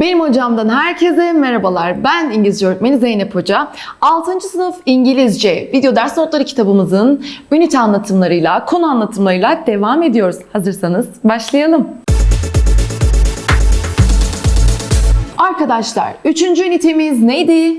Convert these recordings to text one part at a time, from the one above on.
Benim hocamdan herkese merhabalar. Ben İngilizce öğretmeni Zeynep Hoca. 6. sınıf İngilizce video ders notları kitabımızın ünite anlatımlarıyla, konu anlatımlarıyla devam ediyoruz. Hazırsanız başlayalım. Arkadaşlar, 3. ünitemiz neydi?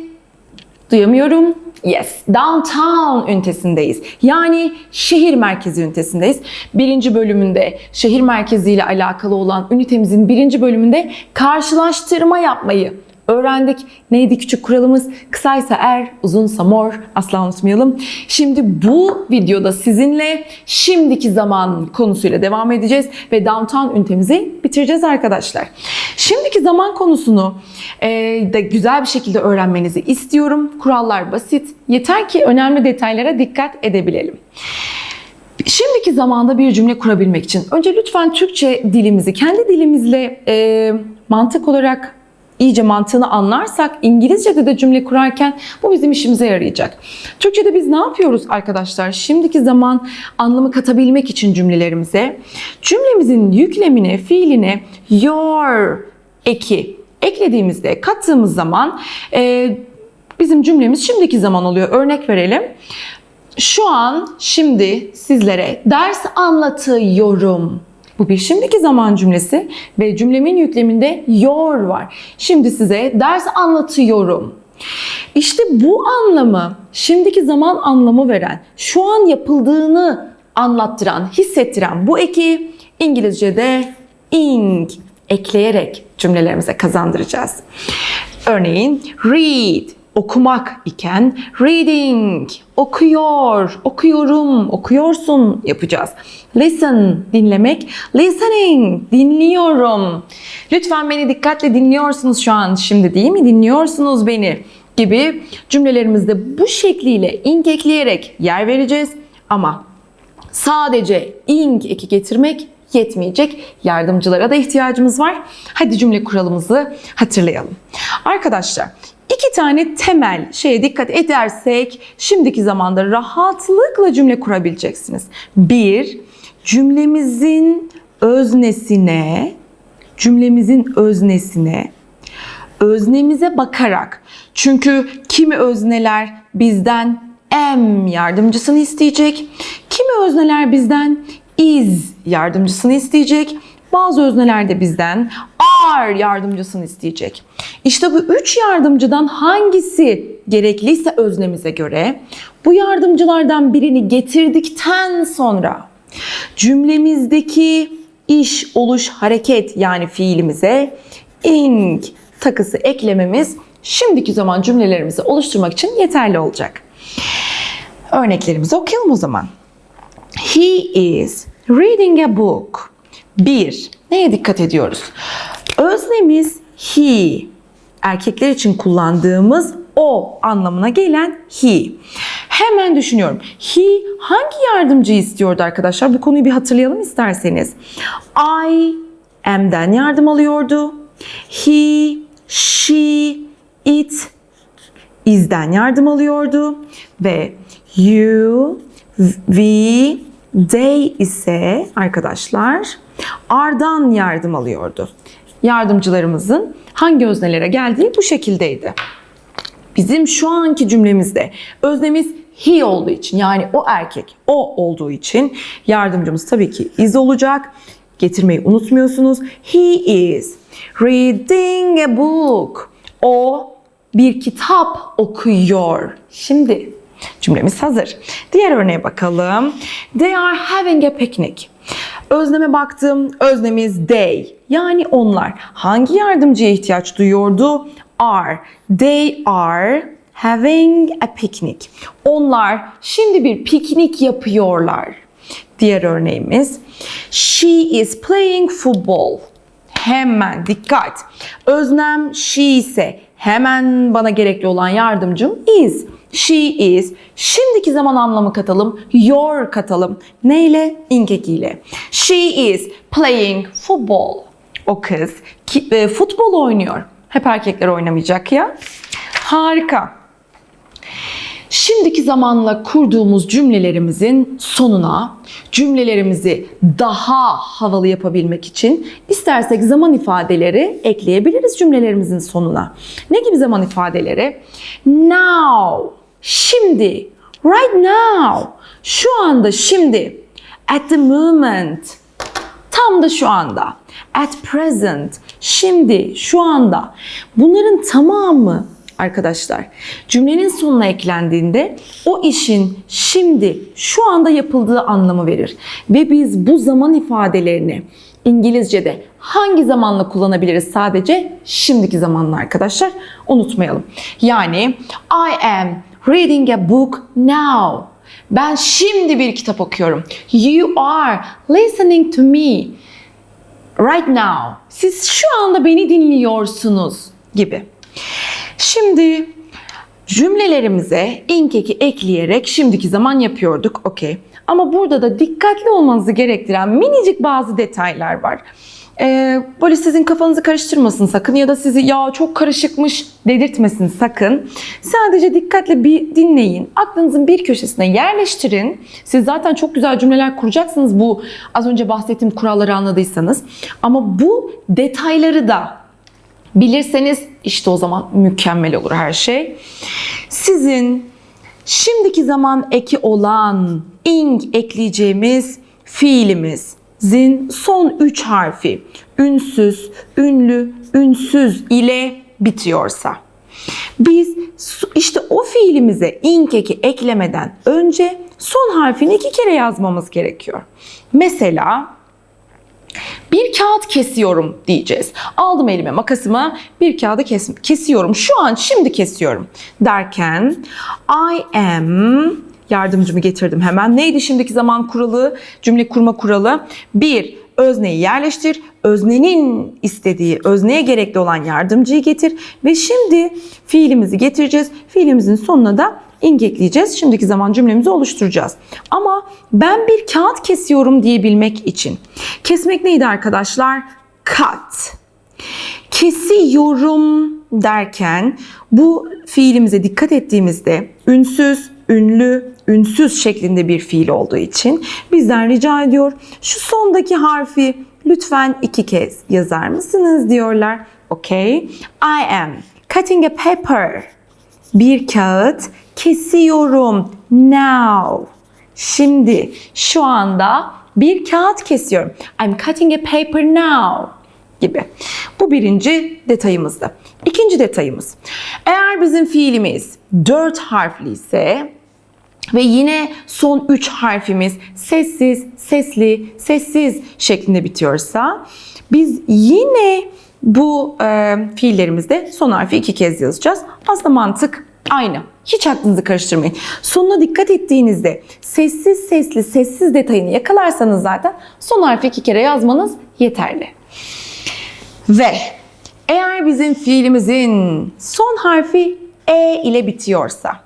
Duyamıyorum. Yes, downtown ünitesindeyiz. Yani şehir merkezi ünitesindeyiz. Birinci bölümünde şehir merkeziyle alakalı olan ünitemizin birinci bölümünde karşılaştırma yapmayı öğrendik. Neydi küçük kuralımız? Kısaysa er, uzunsa mor. Asla unutmayalım. Şimdi bu videoda sizinle şimdiki zaman konusuyla devam edeceğiz ve downtown ünitemizi bitireceğiz arkadaşlar. Şimdiki zaman konusunu e, da güzel bir şekilde öğrenmenizi istiyorum. Kurallar basit. Yeter ki önemli detaylara dikkat edebilelim. Şimdiki zamanda bir cümle kurabilmek için önce lütfen Türkçe dilimizi kendi dilimizle e, mantık olarak iyice mantığını anlarsak İngilizce'de de cümle kurarken bu bizim işimize yarayacak. Türkçe'de biz ne yapıyoruz arkadaşlar? Şimdiki zaman anlamı katabilmek için cümlelerimize cümlemizin yüklemine, fiiline your eki eklediğimizde, kattığımız zaman e, bizim cümlemiz şimdiki zaman oluyor. Örnek verelim. Şu an şimdi sizlere ders anlatıyorum. Bu bir şimdiki zaman cümlesi ve cümlemin yükleminde your var. Şimdi size ders anlatıyorum. İşte bu anlamı, şimdiki zaman anlamı veren, şu an yapıldığını anlattıran, hissettiren bu eki İngilizce'de ing ekleyerek cümlelerimize kazandıracağız. Örneğin read okumak iken reading okuyor, okuyorum, okuyorsun yapacağız. Listen dinlemek, listening dinliyorum. Lütfen beni dikkatle dinliyorsunuz şu an şimdi değil mi? Dinliyorsunuz beni gibi cümlelerimizde bu şekliyle ing ekleyerek yer vereceğiz. Ama sadece ing eki getirmek yetmeyecek. Yardımcılara da ihtiyacımız var. Hadi cümle kuralımızı hatırlayalım. Arkadaşlar iki tane temel şeye dikkat edersek şimdiki zamanda rahatlıkla cümle kurabileceksiniz. Bir, cümlemizin öznesine, cümlemizin öznesine, öznemize bakarak. Çünkü kimi özneler bizden am yardımcısını isteyecek, kimi özneler bizden is yardımcısını isteyecek, bazı özneler de bizden are yardımcısını isteyecek. İşte bu üç yardımcıdan hangisi gerekliyse öznemize göre bu yardımcılardan birini getirdikten sonra cümlemizdeki iş, oluş, hareket yani fiilimize ing takısı eklememiz şimdiki zaman cümlelerimizi oluşturmak için yeterli olacak. Örneklerimizi okuyalım o zaman. He is reading a book. 1. Neye dikkat ediyoruz? Öznemiz he. Erkekler için kullandığımız o anlamına gelen he. Hemen düşünüyorum. He hangi yardımcıyı istiyordu arkadaşlar? Bu konuyu bir hatırlayalım isterseniz. I am'den yardım alıyordu. He, she, it is'den yardım alıyordu. Ve you, we, they ise arkadaşlar are'dan yardım alıyordu. Yardımcılarımızın hangi öznelere geldiği bu şekildeydi. Bizim şu anki cümlemizde öznemiz he olduğu için yani o erkek, o olduğu için yardımcımız tabii ki is olacak. Getirmeyi unutmuyorsunuz. He is reading a book. O bir kitap okuyor. Şimdi cümlemiz hazır. Diğer örneğe bakalım. They are having a picnic. Özneme baktım. Öznemiz they. Yani onlar. Hangi yardımcıya ihtiyaç duyuyordu? Are. They are having a picnic. Onlar şimdi bir piknik yapıyorlar. Diğer örneğimiz. She is playing football. Hemen dikkat. Öznem she ise hemen bana gerekli olan yardımcım is. She is. Şimdiki zaman anlamı katalım. Your katalım. Neyle? ing ekiyle. She is playing football. O kız ki, e, futbol oynuyor. Hep erkekler oynamayacak ya. Harika. Şimdiki zamanla kurduğumuz cümlelerimizin sonuna cümlelerimizi daha havalı yapabilmek için istersek zaman ifadeleri ekleyebiliriz cümlelerimizin sonuna. Ne gibi zaman ifadeleri? Now, şimdi, right now, şu anda, şimdi, at the moment, tam da şu anda, at present, şimdi, şu anda. Bunların tamamı arkadaşlar cümlenin sonuna eklendiğinde o işin şimdi şu anda yapıldığı anlamı verir. Ve biz bu zaman ifadelerini İngilizce'de hangi zamanla kullanabiliriz sadece? Şimdiki zamanla arkadaşlar. Unutmayalım. Yani I am reading a book now. Ben şimdi bir kitap okuyorum. You are listening to me right now. Siz şu anda beni dinliyorsunuz gibi. Şimdi cümlelerimize ink eki ekleyerek şimdiki zaman yapıyorduk. Okey. Ama burada da dikkatli olmanızı gerektiren minicik bazı detaylar var. Ee, böyle sizin kafanızı karıştırmasın sakın ya da sizi ya çok karışıkmış dedirtmesin sakın. Sadece dikkatle bir dinleyin. Aklınızın bir köşesine yerleştirin. Siz zaten çok güzel cümleler kuracaksınız bu az önce bahsettiğim kuralları anladıysanız. Ama bu detayları da bilirseniz işte o zaman mükemmel olur her şey. Sizin şimdiki zaman eki olan ing ekleyeceğimiz fiilimizin son üç harfi ünsüz, ünlü, ünsüz ile bitiyorsa biz işte o fiilimize ing eki eklemeden önce son harfini iki kere yazmamız gerekiyor. Mesela bir kağıt kesiyorum diyeceğiz. Aldım elime makasımı bir kağıdı kes kesiyorum. Şu an şimdi kesiyorum derken I am yardımcımı getirdim hemen. Neydi şimdiki zaman kuralı? Cümle kurma kuralı. Bir, özneyi yerleştir. Öznenin istediği, özneye gerekli olan yardımcıyı getir. Ve şimdi fiilimizi getireceğiz. Fiilimizin sonuna da ing. Şimdiki zaman cümlemizi oluşturacağız. Ama ben bir kağıt kesiyorum diyebilmek için. Kesmek neydi arkadaşlar? Cut. Kesiyorum derken bu fiilimize dikkat ettiğimizde ünsüz, ünlü, ünsüz şeklinde bir fiil olduğu için bizden rica ediyor. Şu sondaki harfi lütfen iki kez yazar mısınız diyorlar. Okay. I am cutting a paper. Bir kağıt kesiyorum. Now. Şimdi, şu anda bir kağıt kesiyorum. I'm cutting a paper now gibi. Bu birinci detayımızdı. İkinci detayımız. Eğer bizim fiilimiz dört harfli ise ve yine son üç harfimiz sessiz, sesli, sessiz şeklinde bitiyorsa biz yine bu e, fiillerimizde son harfi iki kez yazacağız. Aslında mantık aynı. Hiç aklınızı karıştırmayın. Sonuna dikkat ettiğinizde sessiz sesli sessiz detayını yakalarsanız zaten son harfi iki kere yazmanız yeterli. Ve eğer bizim fiilimizin son harfi e ile bitiyorsa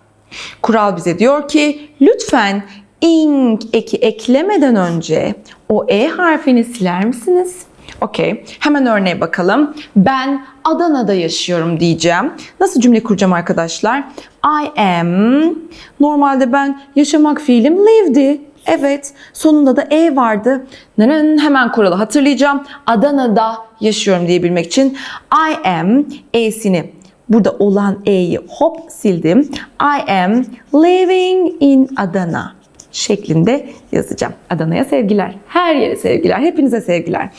kural bize diyor ki lütfen ing eki eklemeden önce o e harfini siler misiniz? Okey. Hemen örneğe bakalım. Ben Adana'da yaşıyorum diyeceğim. Nasıl cümle kuracağım arkadaşlar? I am. Normalde ben yaşamak fiilim live'di. Evet. Sonunda da e vardı. Neren hemen kuralı hatırlayacağım. Adana'da yaşıyorum diyebilmek için I am e'sini burada olan e'yi hop sildim. I am living in Adana şeklinde yazacağım. Adana'ya sevgiler. Her yere sevgiler. Hepinize sevgiler.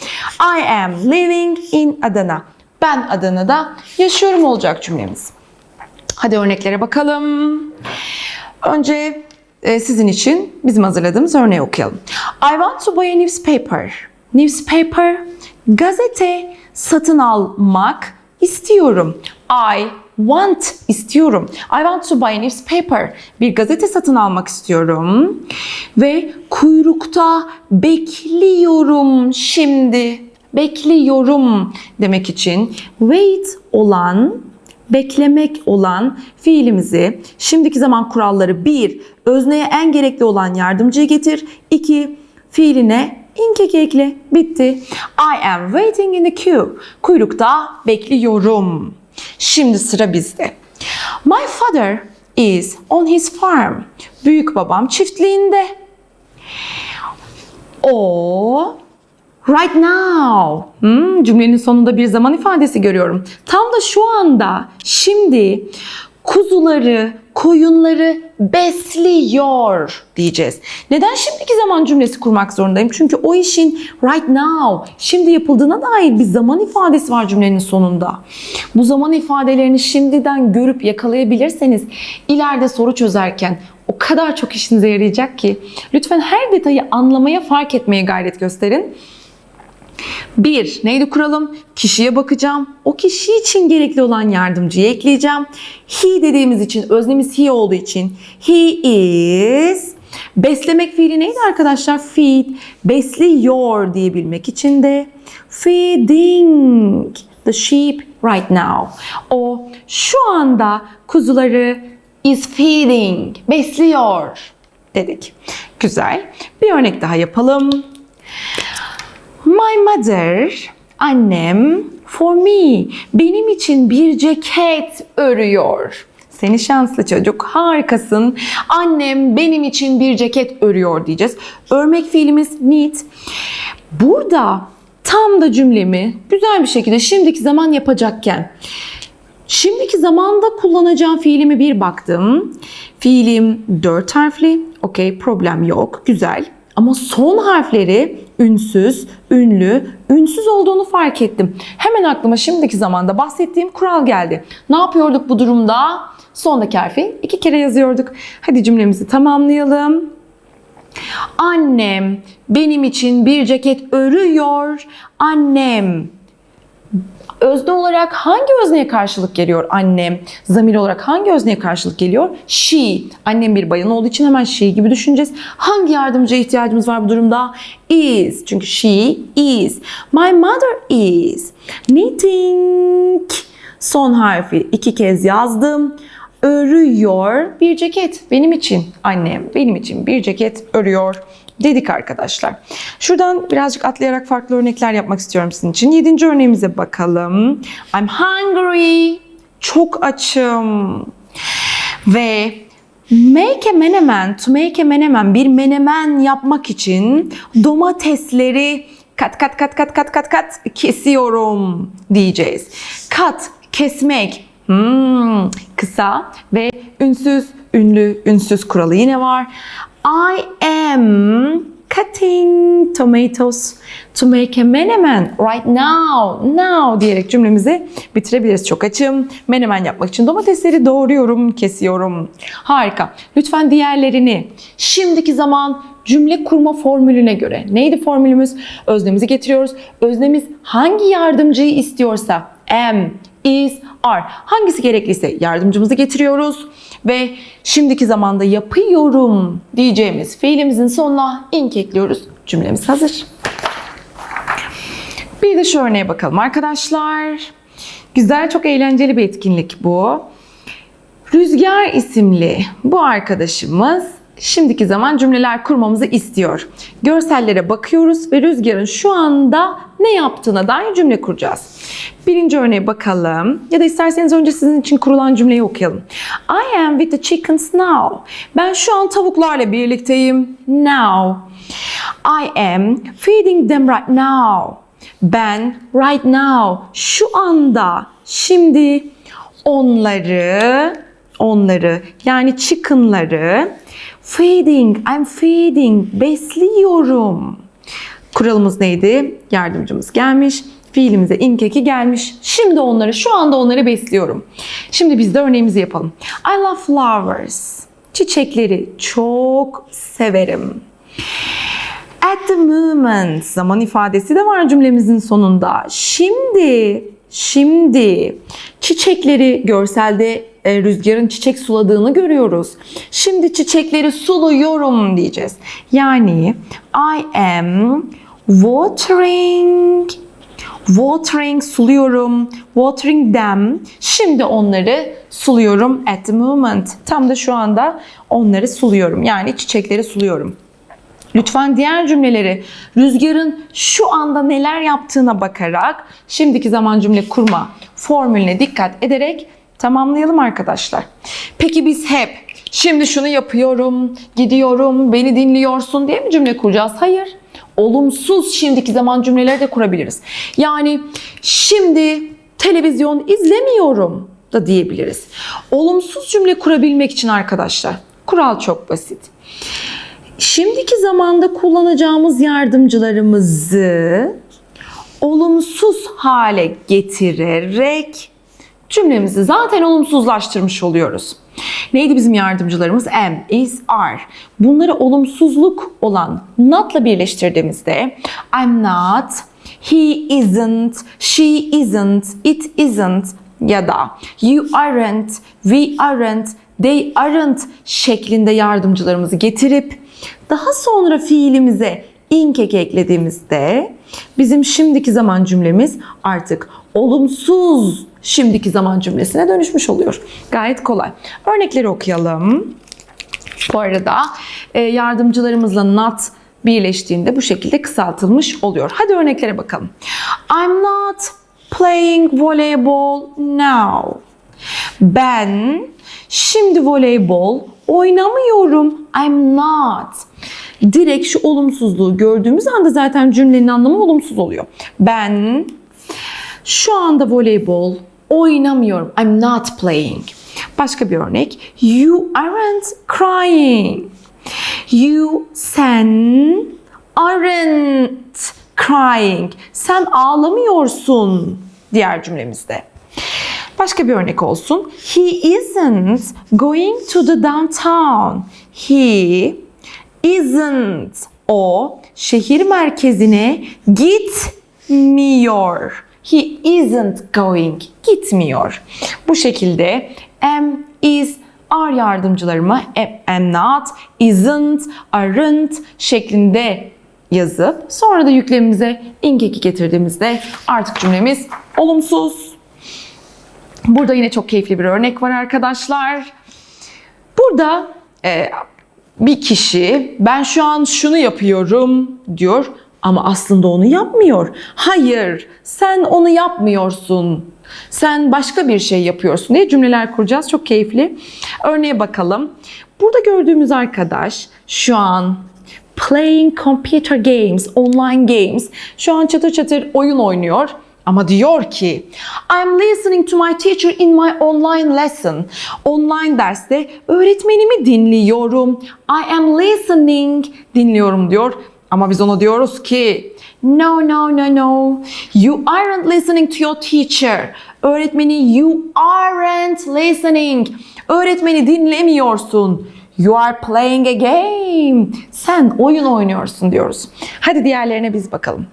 I am living in Adana. Ben Adana'da yaşıyorum olacak cümlemiz. Hadi örneklere bakalım. Önce e, sizin için bizim hazırladığımız örneği okuyalım. I want to buy a newspaper. Newspaper, gazete satın almak istiyorum. I want istiyorum. I want to buy a newspaper. Bir gazete satın almak istiyorum. Ve kuyrukta bekliyorum şimdi. Bekliyorum demek için wait olan beklemek olan fiilimizi şimdiki zaman kuralları 1. Özneye en gerekli olan yardımcıyı getir. 2. Fiiline ing ekle. Bitti. I am waiting in the queue. Kuyrukta bekliyorum. Şimdi sıra bizde. My father is on his farm. Büyük babam çiftliğinde. O right now. Hmm, cümlenin sonunda bir zaman ifadesi görüyorum. Tam da şu anda, şimdi kuzuları, koyunları besliyor diyeceğiz. Neden şimdiki zaman cümlesi kurmak zorundayım? Çünkü o işin right now, şimdi yapıldığına dair bir zaman ifadesi var cümlenin sonunda. Bu zaman ifadelerini şimdiden görüp yakalayabilirseniz ileride soru çözerken o kadar çok işinize yarayacak ki lütfen her detayı anlamaya, fark etmeye gayret gösterin. Bir, neydi kuralım? Kişiye bakacağım. O kişi için gerekli olan yardımcıyı ekleyeceğim. He dediğimiz için, öznemiz he olduğu için he is. Beslemek fiili neydi arkadaşlar? Feed. Besliyor diyebilmek için de feeding the sheep right now. O şu anda kuzuları is feeding. Besliyor dedik. Güzel. Bir örnek daha yapalım. My mother, annem, for me, benim için bir ceket örüyor. Seni şanslı çocuk, harikasın. Annem benim için bir ceket örüyor diyeceğiz. Örmek fiilimiz knit. Burada tam da cümlemi güzel bir şekilde şimdiki zaman yapacakken Şimdiki zamanda kullanacağım fiilimi bir baktım. Fiilim dört harfli. Okey problem yok. Güzel. Ama son harfleri ünsüz, ünlü, ünsüz olduğunu fark ettim. Hemen aklıma şimdiki zamanda bahsettiğim kural geldi. Ne yapıyorduk bu durumda? Sondaki harfi iki kere yazıyorduk. Hadi cümlemizi tamamlayalım. Annem benim için bir ceket örüyor. Annem özne olarak hangi özneye karşılık geliyor annem? Zamir olarak hangi özneye karşılık geliyor? She. Annem bir bayan olduğu için hemen she gibi düşüneceğiz. Hangi yardımcıya ihtiyacımız var bu durumda? Is. Çünkü she is. My mother is. Knitting. Son harfi iki kez yazdım. Örüyor bir ceket. Benim için annem benim için bir ceket örüyor dedik arkadaşlar. Şuradan birazcık atlayarak farklı örnekler yapmak istiyorum sizin için. Yedinci örneğimize bakalım. I'm hungry. Çok açım. Ve make a menemen, to make a menemen, bir menemen yapmak için domatesleri kat kat kat kat kat kat kat kesiyorum diyeceğiz. Kat, kesmek, hmm, kısa ve ünsüz, ünlü, ünsüz kuralı yine var. I am cutting tomatoes to make a menemen right now. Now diyerek cümlemizi bitirebiliriz. Çok açım. Menemen yapmak için domatesleri doğruyorum, kesiyorum. Harika. Lütfen diğerlerini şimdiki zaman cümle kurma formülüne göre. Neydi formülümüz? Öznemizi getiriyoruz. Öznemiz hangi yardımcıyı istiyorsa am, is, are. Hangisi gerekliyse yardımcımızı getiriyoruz ve şimdiki zamanda yapıyorum diyeceğimiz fiilimizin sonuna ink ekliyoruz. Cümlemiz hazır. Bir de şu örneğe bakalım arkadaşlar. Güzel, çok eğlenceli bir etkinlik bu. Rüzgar isimli bu arkadaşımız şimdiki zaman cümleler kurmamızı istiyor. Görsellere bakıyoruz ve Rüzgar'ın şu anda ne yaptığına dair cümle kuracağız. Birinci örneğe bakalım. Ya da isterseniz önce sizin için kurulan cümleyi okuyalım. I am with the chickens now. Ben şu an tavuklarla birlikteyim. Now. I am feeding them right now. Ben right now, şu anda, şimdi onları, onları yani chicken'ları feeding, I'm feeding, besliyorum. Kuralımız neydi? Yardımcımız gelmiş. Fiilimize inkeki gelmiş. Şimdi onları, şu anda onları besliyorum. Şimdi biz de örneğimizi yapalım. I love flowers. Çiçekleri çok severim. At the moment zaman ifadesi de var cümlemizin sonunda. Şimdi, şimdi çiçekleri görselde e, rüzgarın çiçek suladığını görüyoruz. Şimdi çiçekleri suluyorum diyeceğiz. Yani I am watering watering suluyorum. Watering them. Şimdi onları suluyorum at the moment. Tam da şu anda onları suluyorum. Yani çiçekleri suluyorum. Lütfen diğer cümleleri rüzgarın şu anda neler yaptığına bakarak şimdiki zaman cümle kurma formülüne dikkat ederek Tamamlayalım arkadaşlar. Peki biz hep şimdi şunu yapıyorum, gidiyorum, beni dinliyorsun diye mi cümle kuracağız? Hayır. Olumsuz şimdiki zaman cümleleri de kurabiliriz. Yani şimdi televizyon izlemiyorum da diyebiliriz. Olumsuz cümle kurabilmek için arkadaşlar kural çok basit. Şimdiki zamanda kullanacağımız yardımcılarımızı olumsuz hale getirerek cümlemizi zaten olumsuzlaştırmış oluyoruz. Neydi bizim yardımcılarımız? Am, is, are. Bunları olumsuzluk olan not'la birleştirdiğimizde I'm not, he isn't, she isn't, it isn't ya da you aren't, we aren't, they aren't şeklinde yardımcılarımızı getirip daha sonra fiilimize ink eki eklediğimizde bizim şimdiki zaman cümlemiz artık olumsuz şimdiki zaman cümlesine dönüşmüş oluyor. Gayet kolay. Örnekleri okuyalım. Bu arada e, yardımcılarımızla not birleştiğinde bu şekilde kısaltılmış oluyor. Hadi örneklere bakalım. I'm not playing volleyball now. Ben şimdi voleybol oynamıyorum. I'm not. Direkt şu olumsuzluğu gördüğümüz anda zaten cümlenin anlamı olumsuz oluyor. Ben şu anda voleybol oynamıyorum. I'm not playing. Başka bir örnek. You aren't crying. You sen aren't crying. Sen ağlamıyorsun diğer cümlemizde. Başka bir örnek olsun. He isn't going to the downtown. He isn't. O şehir merkezine gitmiyor. He isn't going. Gitmiyor. Bu şekilde am, is, are yardımcılarımı am, not, isn't, aren't şeklinde yazıp sonra da yüklemimize ink eki getirdiğimizde artık cümlemiz olumsuz. Burada yine çok keyifli bir örnek var arkadaşlar. Burada e, bir kişi ben şu an şunu yapıyorum diyor ama aslında onu yapmıyor. Hayır, sen onu yapmıyorsun. Sen başka bir şey yapıyorsun diye cümleler kuracağız. Çok keyifli. Örneğe bakalım. Burada gördüğümüz arkadaş şu an playing computer games, online games. Şu an çatır çatır oyun oynuyor. Ama diyor ki I'm listening to my teacher in my online lesson. Online derste öğretmenimi dinliyorum. I am listening dinliyorum diyor. Ama biz ona diyoruz ki No, no, no, no. You aren't listening to your teacher. Öğretmeni you aren't listening. Öğretmeni dinlemiyorsun. You are playing a game. Sen oyun oynuyorsun diyoruz. Hadi diğerlerine biz bakalım.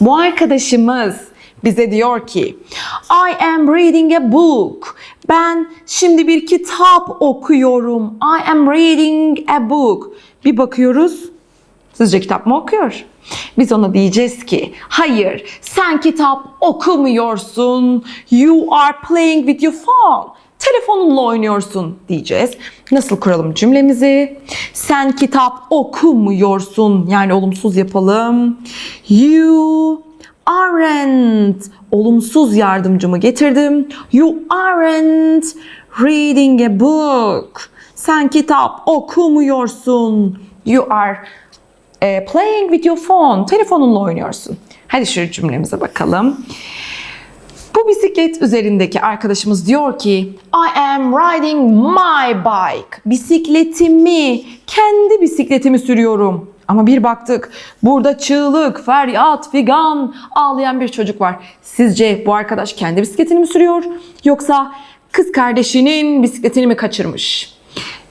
Bu arkadaşımız bize diyor ki I am reading a book. Ben şimdi bir kitap okuyorum. I am reading a book. Bir bakıyoruz. Sizce kitap mı okuyor? Biz ona diyeceğiz ki hayır sen kitap okumuyorsun. You are playing with your phone. Telefonunla oynuyorsun diyeceğiz. Nasıl kuralım cümlemizi? Sen kitap okumuyorsun. Yani olumsuz yapalım. You aren't. Olumsuz yardımcımı getirdim. You aren't reading a book. Sen kitap okumuyorsun. You are e, playing with your phone. Telefonunla oynuyorsun. Hadi şu cümlemize bakalım. Bu bisiklet üzerindeki arkadaşımız diyor ki I am riding my bike. Bisikletimi, kendi bisikletimi sürüyorum. Ama bir baktık burada çığlık, feryat, figan ağlayan bir çocuk var. Sizce bu arkadaş kendi bisikletini mi sürüyor yoksa kız kardeşinin bisikletini mi kaçırmış?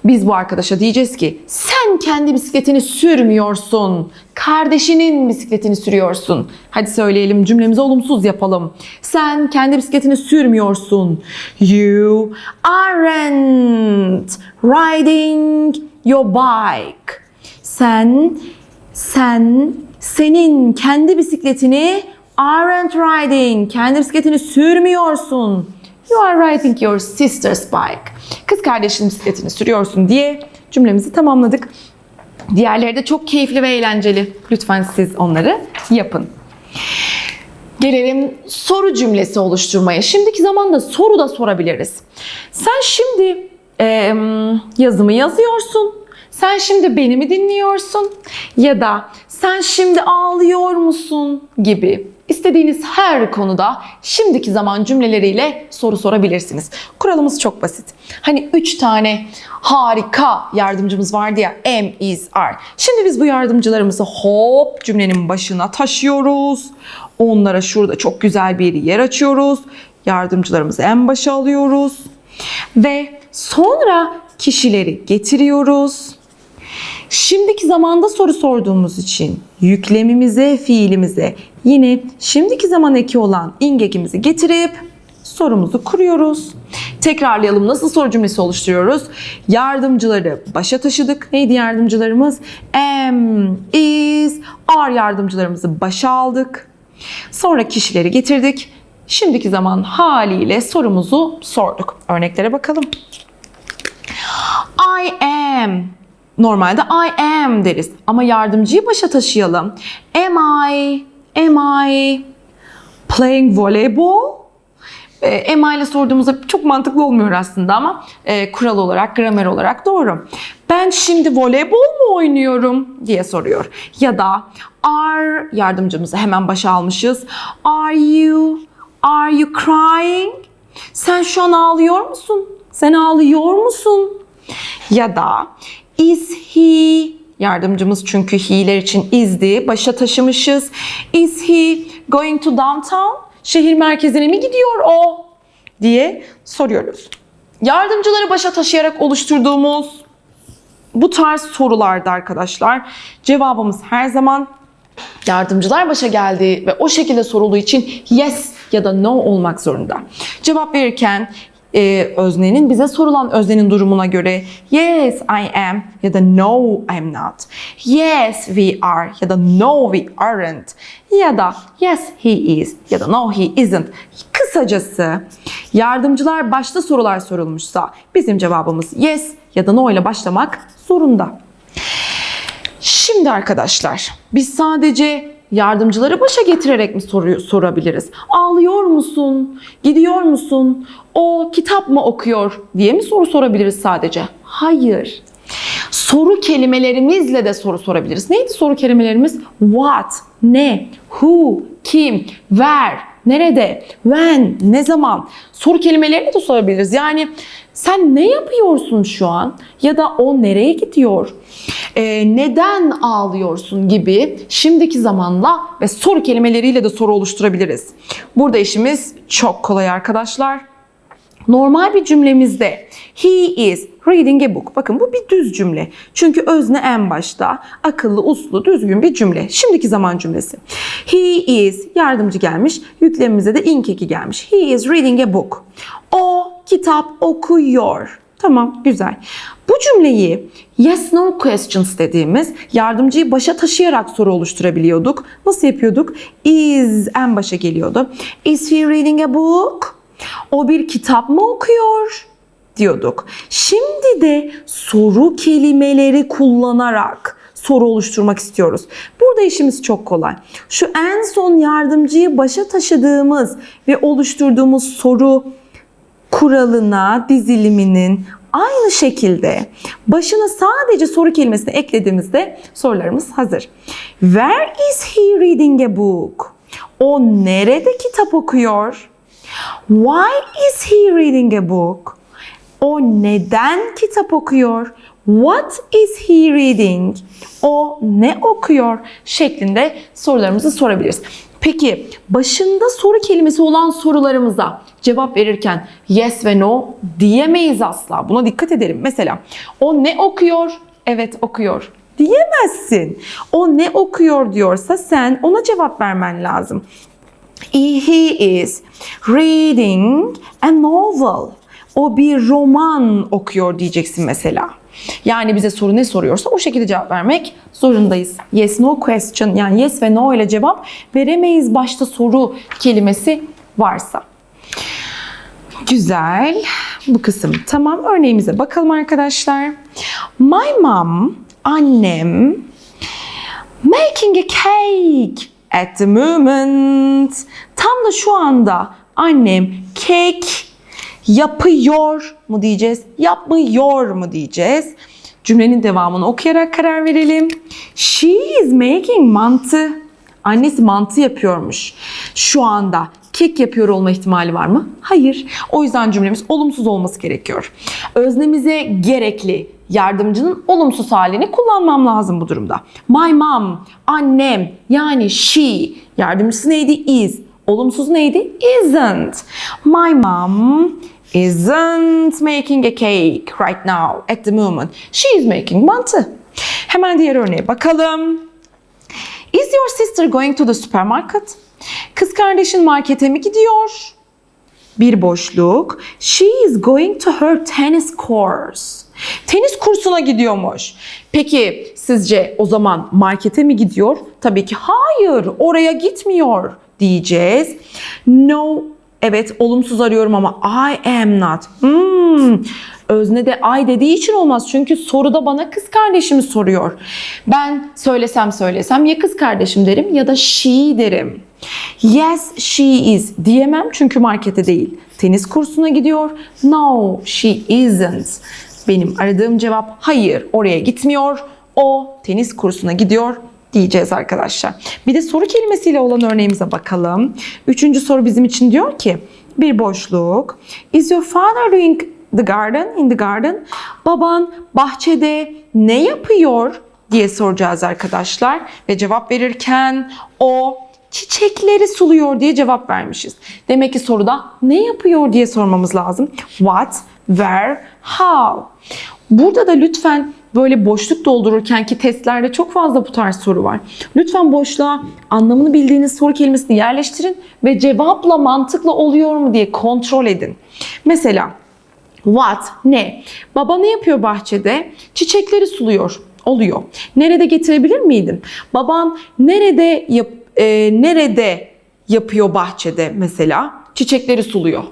Biz bu arkadaşa diyeceğiz ki sen kendi bisikletini sürmüyorsun. Kardeşinin bisikletini sürüyorsun. Hadi söyleyelim cümlemizi olumsuz yapalım. Sen kendi bisikletini sürmüyorsun. You aren't riding your bike. Sen sen senin kendi bisikletini aren't riding. Kendi bisikletini sürmüyorsun. You are riding your sister's bike. Kız kardeşinin bisikletini sürüyorsun diye cümlemizi tamamladık. Diğerleri de çok keyifli ve eğlenceli. Lütfen siz onları yapın. Gelelim soru cümlesi oluşturmaya. Şimdiki zamanda soru da sorabiliriz. Sen şimdi e, yazımı yazıyorsun. Sen şimdi beni mi dinliyorsun? Ya da sen şimdi ağlıyor musun? Gibi istediğiniz her konuda şimdiki zaman cümleleriyle soru sorabilirsiniz. Kuralımız çok basit. Hani üç tane harika yardımcımız vardı ya am, is, are. Şimdi biz bu yardımcılarımızı hop cümlenin başına taşıyoruz. Onlara şurada çok güzel bir yer açıyoruz. Yardımcılarımızı en başa alıyoruz. Ve sonra kişileri getiriyoruz. Şimdiki zamanda soru sorduğumuz için yüklemimize, fiilimize yine şimdiki zaman eki olan ingekimizi getirip sorumuzu kuruyoruz. Tekrarlayalım. Nasıl soru cümlesi oluşturuyoruz? Yardımcıları başa taşıdık. Neydi yardımcılarımız? Am, is, are yardımcılarımızı başa aldık. Sonra kişileri getirdik. Şimdiki zaman haliyle sorumuzu sorduk. Örneklere bakalım. I am. Normalde I am deriz ama yardımcıyı başa taşıyalım. Am I? Am I playing volleyball? E, am I ile sorduğumuzda çok mantıklı olmuyor aslında ama e, kural olarak, gramer olarak doğru. Ben şimdi voleybol mu oynuyorum diye soruyor. Ya da are yardımcımızı hemen başa almışız. Are you? Are you crying? Sen şu an ağlıyor musun? Sen ağlıyor musun? Ya da is he yardımcımız çünkü he'ler için is'di. Başa taşımışız. Is he going to downtown? Şehir merkezine mi gidiyor o? diye soruyoruz. Yardımcıları başa taşıyarak oluşturduğumuz bu tarz sorularda arkadaşlar cevabımız her zaman yardımcılar başa geldi ve o şekilde sorulduğu için yes ya da no olmak zorunda. Cevap verirken e, öznenin bize sorulan öznenin durumuna göre yes I am ya da no I'm not. Yes we are ya da no we aren't. Ya da yes he is ya da no he isn't. Kısacası yardımcılar başta sorular sorulmuşsa bizim cevabımız yes ya da no ile başlamak zorunda. Şimdi arkadaşlar biz sadece yardımcıları başa getirerek mi soruyu sorabiliriz? Ağlıyor musun? Gidiyor musun? O kitap mı okuyor diye mi soru sorabiliriz sadece? Hayır. Soru kelimelerimizle de soru sorabiliriz. Neydi soru kelimelerimiz? What, ne, who, kim, where, nerede, when, ne zaman. Soru kelimelerini de sorabiliriz. Yani sen ne yapıyorsun şu an? Ya da o nereye gidiyor? Ee, neden ağlıyorsun gibi şimdiki zamanla ve soru kelimeleriyle de soru oluşturabiliriz. Burada işimiz çok kolay arkadaşlar. Normal bir cümlemizde he is reading a book. Bakın bu bir düz cümle. Çünkü özne en başta. Akıllı, uslu, düzgün bir cümle. Şimdiki zaman cümlesi. He is yardımcı gelmiş. Yüklemimize de ink eki gelmiş. He is reading a book. O kitap okuyor. Tamam, güzel. Bu cümleyi yes no questions dediğimiz yardımcıyı başa taşıyarak soru oluşturabiliyorduk. Nasıl yapıyorduk? Is en başa geliyordu. Is he reading a book? O bir kitap mı okuyor? diyorduk. Şimdi de soru kelimeleri kullanarak soru oluşturmak istiyoruz. Burada işimiz çok kolay. Şu en son yardımcıyı başa taşıdığımız ve oluşturduğumuz soru kuralına, diziliminin aynı şekilde başına sadece soru kelimesini eklediğimizde sorularımız hazır. Where is he reading a book? O nerede kitap okuyor? Why is he reading a book? O neden kitap okuyor? What is he reading? O ne okuyor? şeklinde sorularımızı sorabiliriz. Peki başında soru kelimesi olan sorularımıza cevap verirken yes ve no diyemeyiz asla. Buna dikkat edelim. Mesela o ne okuyor? Evet okuyor. Diyemezsin. O ne okuyor diyorsa sen ona cevap vermen lazım. He is reading a novel. O bir roman okuyor diyeceksin mesela. Yani bize soru ne soruyorsa o şekilde cevap vermek zorundayız. Yes no question yani yes ve no ile cevap veremeyiz başta soru kelimesi varsa. Güzel. Bu kısım tamam. Örneğimize bakalım arkadaşlar. My mom, annem making a cake at the moment. Tam da şu anda annem cake yapıyor mu diyeceğiz, yapmıyor mu diyeceğiz. Cümlenin devamını okuyarak karar verelim. She is making mantı. Annesi mantı yapıyormuş. Şu anda kek yapıyor olma ihtimali var mı? Hayır. O yüzden cümlemiz olumsuz olması gerekiyor. Öznemize gerekli yardımcının olumsuz halini kullanmam lazım bu durumda. My mom, annem yani she. Yardımcısı neydi? Is. Olumsuz neydi? Isn't. My mom isn't making a cake right now at the moment. She is making mantı. Hemen diğer örneğe bakalım. Is your sister going to the supermarket? Kız kardeşin markete mi gidiyor? Bir boşluk. She is going to her tennis course. Tenis kursuna gidiyormuş. Peki sizce o zaman markete mi gidiyor? Tabii ki hayır, oraya gitmiyor diyeceğiz. No, evet olumsuz arıyorum ama I am not. Hmm, özne de I dediği için olmaz. Çünkü soruda bana kız kardeşimi soruyor. Ben söylesem söylesem ya kız kardeşim derim ya da she derim. Yes, she is diyemem çünkü markete değil. Tenis kursuna gidiyor. No, she isn't. Benim aradığım cevap hayır, oraya gitmiyor. O tenis kursuna gidiyor diyeceğiz arkadaşlar. Bir de soru kelimesiyle olan örneğimize bakalım. Üçüncü soru bizim için diyor ki bir boşluk. Is your father doing the garden in the garden? Baban bahçede ne yapıyor diye soracağız arkadaşlar. Ve cevap verirken o çiçekleri suluyor diye cevap vermişiz. Demek ki soruda ne yapıyor diye sormamız lazım. What, where, how. Burada da lütfen böyle boşluk doldururken ki testlerde çok fazla bu tarz soru var. Lütfen boşluğa anlamını bildiğiniz soru kelimesini yerleştirin ve cevapla mantıklı oluyor mu diye kontrol edin. Mesela What? Ne? Baba ne yapıyor bahçede? Çiçekleri suluyor. Oluyor. Nerede getirebilir miydin? Baban nerede yap, e, nerede yapıyor bahçede mesela? Çiçekleri suluyor.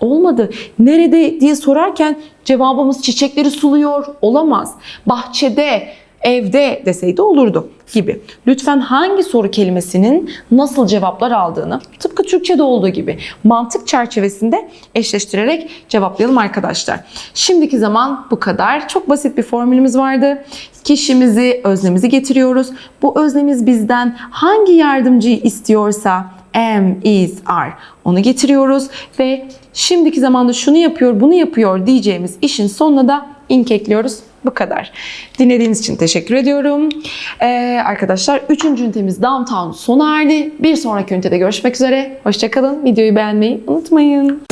Olmadı. Nerede diye sorarken cevabımız çiçekleri suluyor olamaz. Bahçede, evde deseydi olurdu gibi. Lütfen hangi soru kelimesinin nasıl cevaplar aldığını tıpkı Türkçe'de olduğu gibi mantık çerçevesinde eşleştirerek cevaplayalım arkadaşlar. Şimdiki zaman bu kadar. Çok basit bir formülümüz vardı. Kişimizi, öznemizi getiriyoruz. Bu öznemiz bizden hangi yardımcıyı istiyorsa am, is, are onu getiriyoruz ve şimdiki zamanda şunu yapıyor, bunu yapıyor diyeceğimiz işin sonuna da ink ekliyoruz. Bu kadar. Dinlediğiniz için teşekkür ediyorum. Ee, arkadaşlar 3. ünitemiz Downtown sona erdi. Bir sonraki ünitede görüşmek üzere. Hoşçakalın. Videoyu beğenmeyi unutmayın.